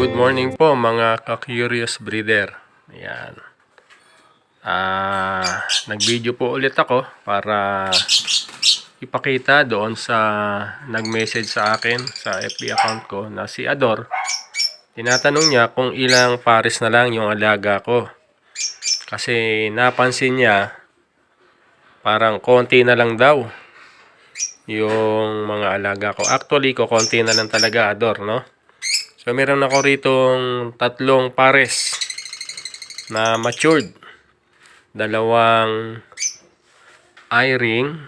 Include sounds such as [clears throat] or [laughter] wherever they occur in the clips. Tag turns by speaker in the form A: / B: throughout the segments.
A: Good morning po mga ka-curious breeder. Ayan. Ah, nag-video po ulit ako para ipakita doon sa nag-message sa akin sa FB account ko na si Ador. Tinatanong niya kung ilang pares na lang yung alaga ko. Kasi napansin niya parang konti na lang daw yung mga alaga ko. Actually, ko konti na lang talaga, Ador, no? So, meron ako ritong tatlong pares na matured. Dalawang eye-ring.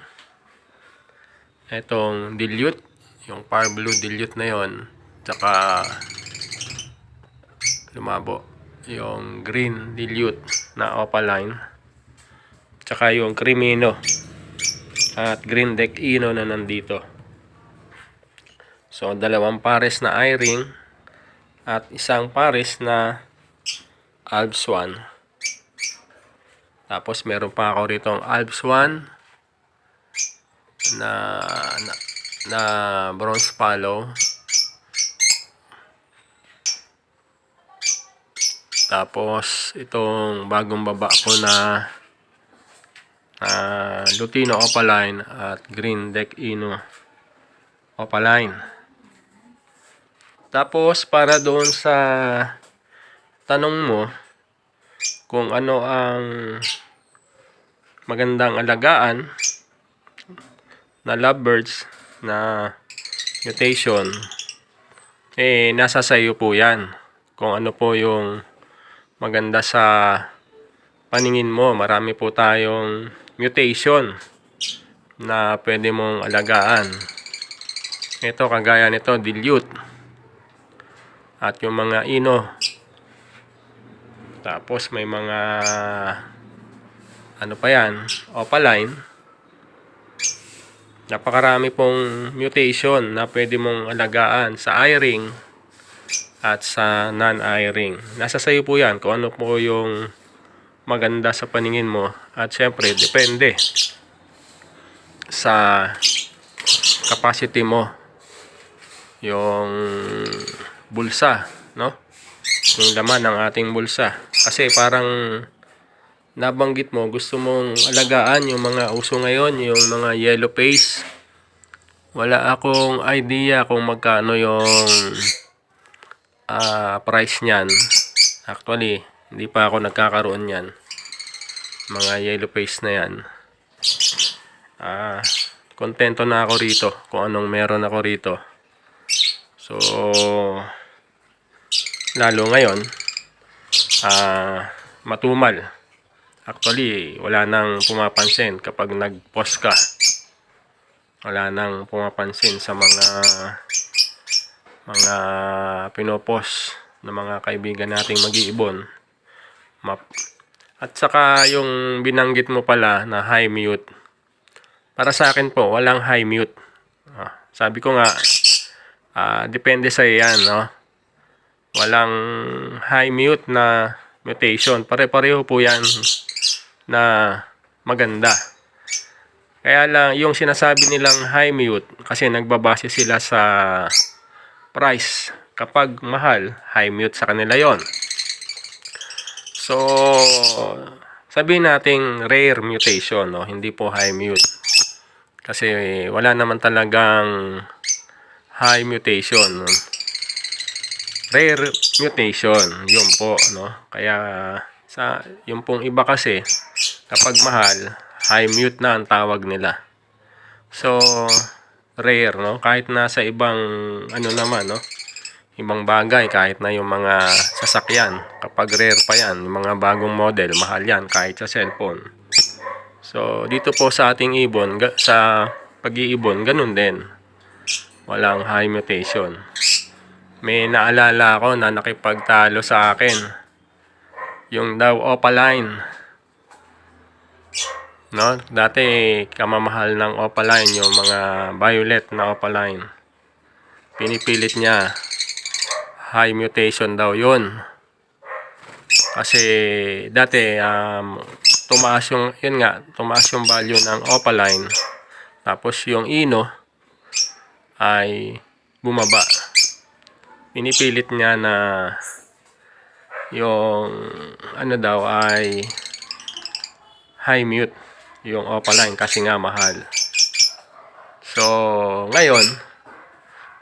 A: Itong dilute. Yung par blue dilute na yon Tsaka lumabo. Yung green dilute na opaline. Tsaka yung crimino. At green deck ino na nandito. So, dalawang pares na eye-ring at isang pares na Alps 1. Tapos meron pa ako rito ang Alps 1 na, na, na bronze follow. Tapos itong bagong baba ko na uh, Lutino Opaline at Green Deck Ino Opaline. Tapos, para doon sa tanong mo, kung ano ang magandang alagaan na lovebirds na mutation, eh, nasa sayo po yan. Kung ano po yung maganda sa paningin mo. Marami po tayong mutation na pwede mong alagaan. Ito, kagaya nito, dilute at yung mga ino. Tapos may mga ano pa yan, opaline. Napakarami pong mutation na pwede mong alagaan sa eye-ring at sa non-eye-ring. Nasa sayo po yan kung ano po yung maganda sa paningin mo. At syempre, depende sa capacity mo. Yung bulsa, no? Yung laman ng ating bulsa. Kasi parang nabanggit mo, gusto mong alagaan yung mga uso ngayon, yung mga yellow face. Wala akong idea kung magkano yung uh, price niyan. Actually, hindi pa ako nagkakaroon niyan. Mga yellow face na yan. Ah, kontento na ako rito kung anong meron ako rito. So, lalo ngayon uh, matumal. Actually wala nang pumapansin kapag nag-post ka. Wala nang pumapansin sa mga mga pinopost ng mga kaibigan nating mag-iibon. Map at saka yung binanggit mo pala na high mute. Para sa akin po walang high mute. Ah, sabi ko nga uh, depende sa yan no walang high mute na mutation. Pare-pareho po yan na maganda. Kaya lang, yung sinasabi nilang high mute, kasi nagbabase sila sa price. Kapag mahal, high mute sa kanila yon. So, sabihin nating rare mutation, no? hindi po high mute. Kasi wala naman talagang high mutation. No? Rare mutation. Yun po, no? Kaya, sa, yung pong iba kasi, kapag mahal, high mute na ang tawag nila. So, rare, no? Kahit na sa ibang, ano naman, no? Ibang bagay, kahit na yung mga sasakyan. Kapag rare pa yan, yung mga bagong model, mahal yan, kahit sa cellphone. So, dito po sa ating ibon, sa pag-iibon, ganun din. Walang high mutation may naalala ako na nakipagtalo sa akin. Yung daw opaline. No? Dati kamamahal ng opaline yung mga violet na opaline. Pinipilit niya. High mutation daw yun. Kasi dati um, tumaas yung, yun nga, tumaas yung value ng opaline. Tapos yung ino ay bumaba. Pinipilit niya na yung ano daw ay high mute yung opaline kasi nga mahal. So, ngayon,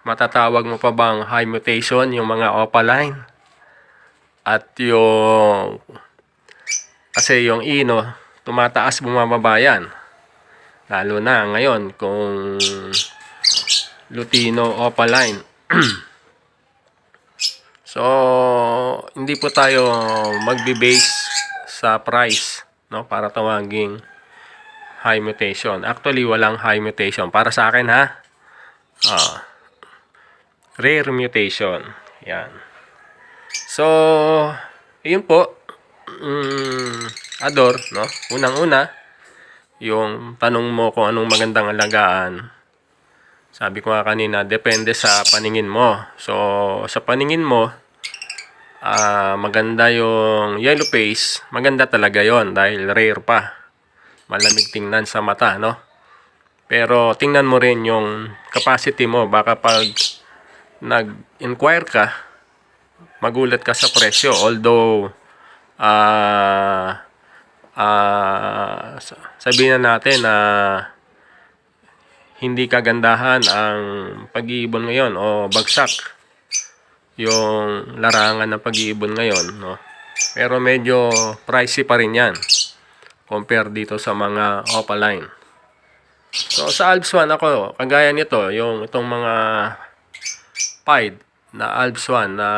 A: matatawag mo pa bang high mutation yung mga opaline? At yung kasi yung ino, tumataas bumababa yan. Lalo na ngayon kung Lutino opaline. [clears throat] so, hindi po tayo magbe-base sa price no para tawaging high mutation. Actually, walang high mutation. Para sa akin, ha? Ah, rare mutation. Yan. So, yun po. Mm, ador, no? Unang-una, yung tanong mo kung anong magandang alagaan. Sabi ko nga kanina, depende sa paningin mo. So, sa paningin mo, ah maganda yung yellow face. Maganda talaga yon dahil rare pa malamig tingnan sa mata, no? Pero tingnan mo rin yung capacity mo. Baka pag nag-inquire ka, magulat ka sa presyo. Although, ah ah sabihin na natin na hindi kagandahan ang pag-iibon ngayon o bagsak yung larangan ng pag-iibon ngayon, no? Pero medyo pricey pa rin yan compare dito sa mga opaline. So sa Alps 1 ako, kagaya nito, yung itong mga pied na Alps 1 na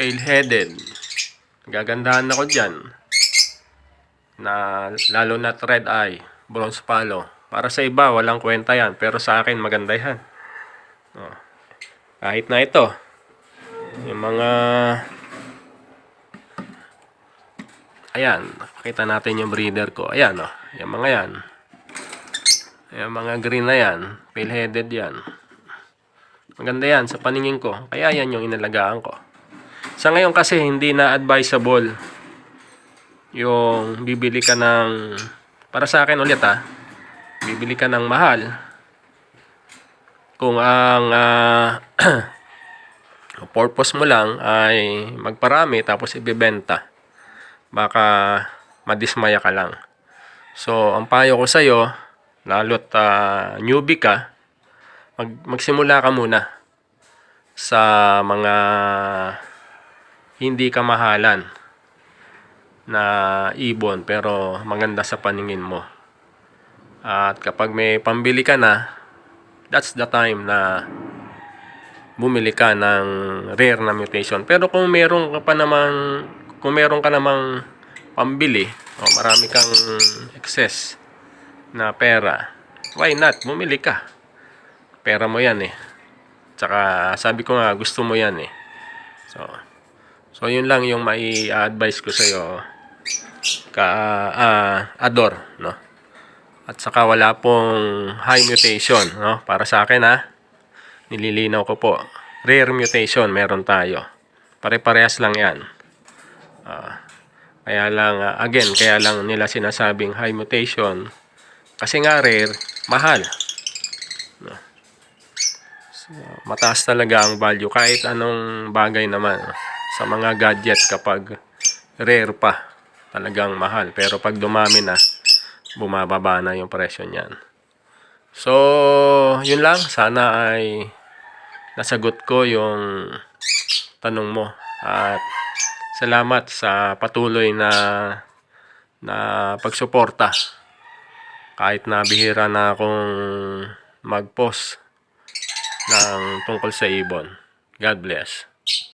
A: pale-headed. Gagandahan ako dyan. Na lalo na red eye, bronze palo. Para sa iba, walang kwenta yan. Pero sa akin, maganda yan. Oh. Kahit na ito. Yung mga Ayan, nakita natin yung breeder ko. Ayan, oh. Yung mga yan. Yung mga green na yan. Pale-headed yan. Maganda yan sa paningin ko. Kaya yan yung inalagaan ko. Sa ngayon kasi hindi na advisable yung bibili ka ng para sa akin ulit ah bibili ka ng mahal kung ang ah, [clears throat] purpose mo lang ay magparami tapos ibebenta baka madismaya ka lang. So, ang payo ko sa'yo, lalo't uh, newbie ka, mag, magsimula ka muna sa mga hindi kamahalan na ibon pero maganda sa paningin mo. At kapag may pambili ka na, that's the time na bumili ka ng rare na mutation. Pero kung meron ka pa namang kung meron ka namang pambili o marami kang excess na pera, why not? Bumili ka. Pera mo yan eh. Tsaka sabi ko nga gusto mo yan eh. So, so yun lang yung mai-advise ko sa'yo ka ah, ador, no? At saka wala pong high mutation, no? Para sa akin ha. Nililinaw ko po. Rare mutation meron tayo. Pare-parehas lang 'yan. Ah, kaya lang, ah, again, kaya lang nila sinasabing high mutation. Kasi nga rare, mahal. No. So, mataas talaga ang value kahit anong bagay naman sa mga gadget kapag rare pa talagang mahal. Pero pag dumami na, bumababa na yung presyo niyan. So, yun lang. Sana ay nasagot ko yung tanong mo. At salamat sa patuloy na na pagsuporta. Kahit na bihira na akong mag-post ng tungkol sa ibon. God bless.